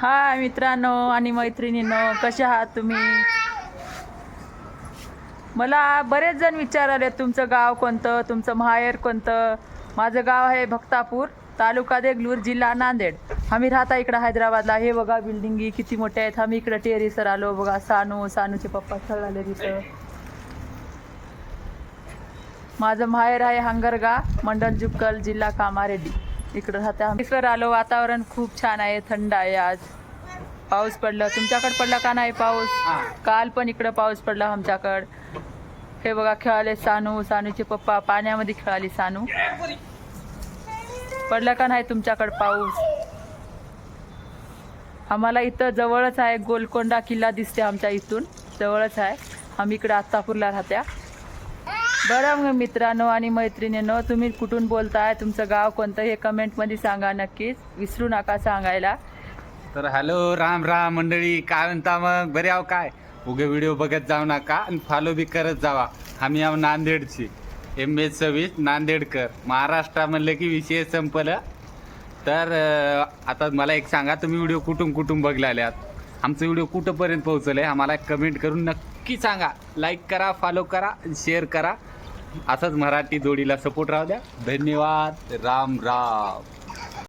हाय मित्रांनो आणि मैत्रिणींनो कसे आहात तुम्ही? मला बरेच जण विचारले तुमचं गाव कोणतं? तुमचं माहेर कोणतं? माझं गाव आहे भक्तापूर तालुका देगलूर जिल्हा नांदेड. आम्ही राहता इकडं हैदराबादला. हे बघा बिल्डिंगी किती मोठ्या आहेत. आम्ही इकडं टेरीसर आलो. बघा सानू सानूचे पप्पा खेळाले तिथं. माझं माहेर आहे हंगरगा मंडल जुक्कल जिल्हा कामारेड्डी. इकडं राहते आम्ही. आलो वातावरण खूप छान आहे थंड आहे आज. पाऊस पडलं. तुमच्याकडे पडला का नाही पाऊस? काल पण इकडं पाऊस पडला आमच्याकडं. हे बघा खेळाले सानू. सानूचे पप्पा पाण्यामध्ये खेळाली सानू. पडला का नाही तुमच्याकडे पाऊस? आम्हाला इथं जवळच आहे गोलकोंडा किल्ला दिसते आमच्या इथून. जवळच आहे. आम्ही इकडं आत्तापूरला राहत्या. बरं मग मित्रांनो आणि मैत्रिणींनो तुम्ही कुठून बोलताय? तुमचं गाव कोणतं हे कमेंटमध्ये सांगा नक्कीच. विसरू नका सांगायला. तर हॅलो राम राम मंडळी. काय म्हणता मग? बरे आहो काय? उगे व्हिडिओ बघत जाऊ नका आणि फॉलो बी करत जावा. आम्ही आहो नांदेडची. एम एस सव्वीस नांदेडकर. महाराष्ट्रा म्हणलं की विषय संपलं. तर अं, आता मला एक सांगा तुम्ही व्हिडिओ कुठून कुठून बघलेले आमचं व्हिडिओ कुठंपर्यंत पोहोचलं आहे आम्हाला कमेंट करून नक्की सांगा. लाईक करा फॉलो करा शेअर करा. असंच मराठी जोडीला सपोर्ट राहू द्या. धन्यवाद. राम राम.